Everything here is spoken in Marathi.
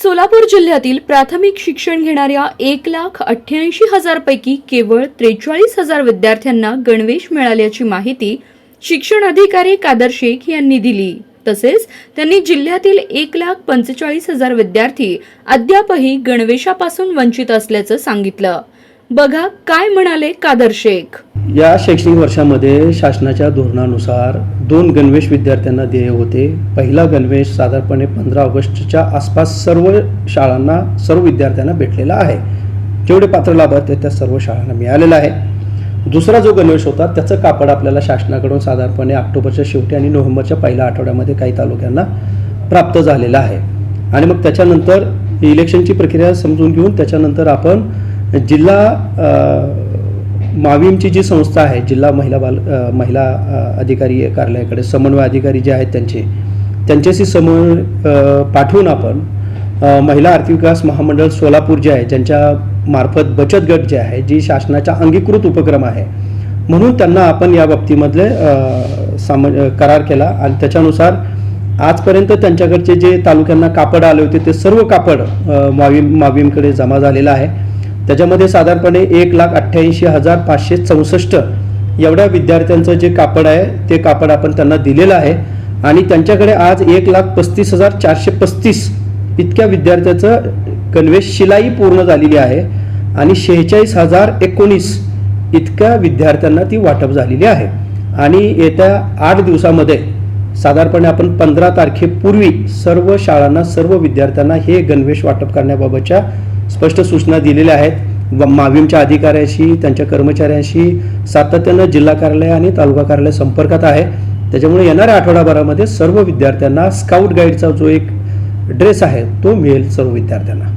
सोलापूर जिल्ह्यातील प्राथमिक शिक्षण घेणाऱ्या एक लाख अठ्ठ्याऐंशी हजारपैकी केवळ त्रेचाळीस हजार विद्यार्थ्यांना गणवेश मिळाल्याची माहिती शिक्षण अधिकारी कादर शेख यांनी दिली. तसेच त्यांनी जिल्ह्यातील एक लाख पंचेचाळीस हजार विद्यार्थी अद्यापही गणवेशापासून वंचित असल्याचं सांगितलं. बघा काय म्हणाले कादर शेख. या शैक्षणिक वर्षामध्ये शासनाच्या धोरणानुसार दोन गणवेश विद्यार्थ्यांना देय होते. पहिला गणवेश साधारणपणे पंधरा ऑगस्टच्या आसपास सर्व शाळांना सर्व विद्यार्थ्यांना भेटलेला आहे. जेवढे पात्र लाभार्थी त्या सर्व शाळांना मिळालेला आहे. दुसरा जो गणवेश होता त्याचं कापड आपल्याला शासनाकडून साधारणपणे ऑक्टोबरच्या शेवटी आणि नोव्हेंबरच्या पहिल्या आठवड्यामध्ये काही तालुक्यांना प्राप्त झालेला आहे. आणि मग त्याच्यानंतर इलेक्शनची प्रक्रिया समजून घेऊन त्याच्यानंतर आपण जिल्हा माविमची जी संस्था आहे जिल्हा महिला बाल महिला अधिकारी कार्यालयाकडे समन्वय अधिकारी जे आहेत त्यांचे त्यांच्याशी समन्वय पाठवून आपण महिला आर्थिक विकास महामंडळ सोलापूर जे आहे ज्यांच्या मार्फत बचत गट जे आहे जी शासनाचा अंगीकृत उपक्रम आहे म्हणून त्यांना आपण या बाबतीमधले साम करार केला आणि त्याच्यानुसार आजपर्यंत त्यांच्याकडचे जे तालुक्यांना कापड आले होते ते सर्व कापड मावीम माविम माविमकडे जमा झालेलं आहे. त्याच्यामध्ये साधारणपणे एक लाख अठ्ठ्याऐंशी हजार पाचशे चौसष्ट एवढ्या विद्यार्थ्यांचं जे कापड आहे ते कापड आपण त्यांना दिलेलं आहे. आणि त्यांच्याकडे आज एक लाख पस्तीस हजार चारशे पस्तीस इतक्या विद्यार्थ्याचं गणवेश शिलाई पूर्ण झालेली आहे. आणि शेहेचाळीस हजार एकोणीस इतक्या विद्यार्थ्यांना ती वाटप झालेली आहे. आणि येत्या आठ दिवसामध्ये साधारणपणे आपण पंधरा तारखेपूर्वी सर्व शाळांना सर्व विद्यार्थ्यांना हे गणवेश वाटप करण्याबाबतच्या स्पष्ट सूचना दिलेल्या आहेत. व माविमच्या अधिकाऱ्याशी त्यांच्या कर्मचाऱ्यांशी सातत्यानं जिल्हा कार्यालय आणि तालुका कार्यालय संपर्कात आहे. त्याच्यामुळे येणाऱ्या आठवडाभरामध्ये सर्व विद्यार्थ्यांना स्काउट गाईडचा जो एक ड्रेस आहे तो मिळेल सर्व विद्यार्थ्यांना.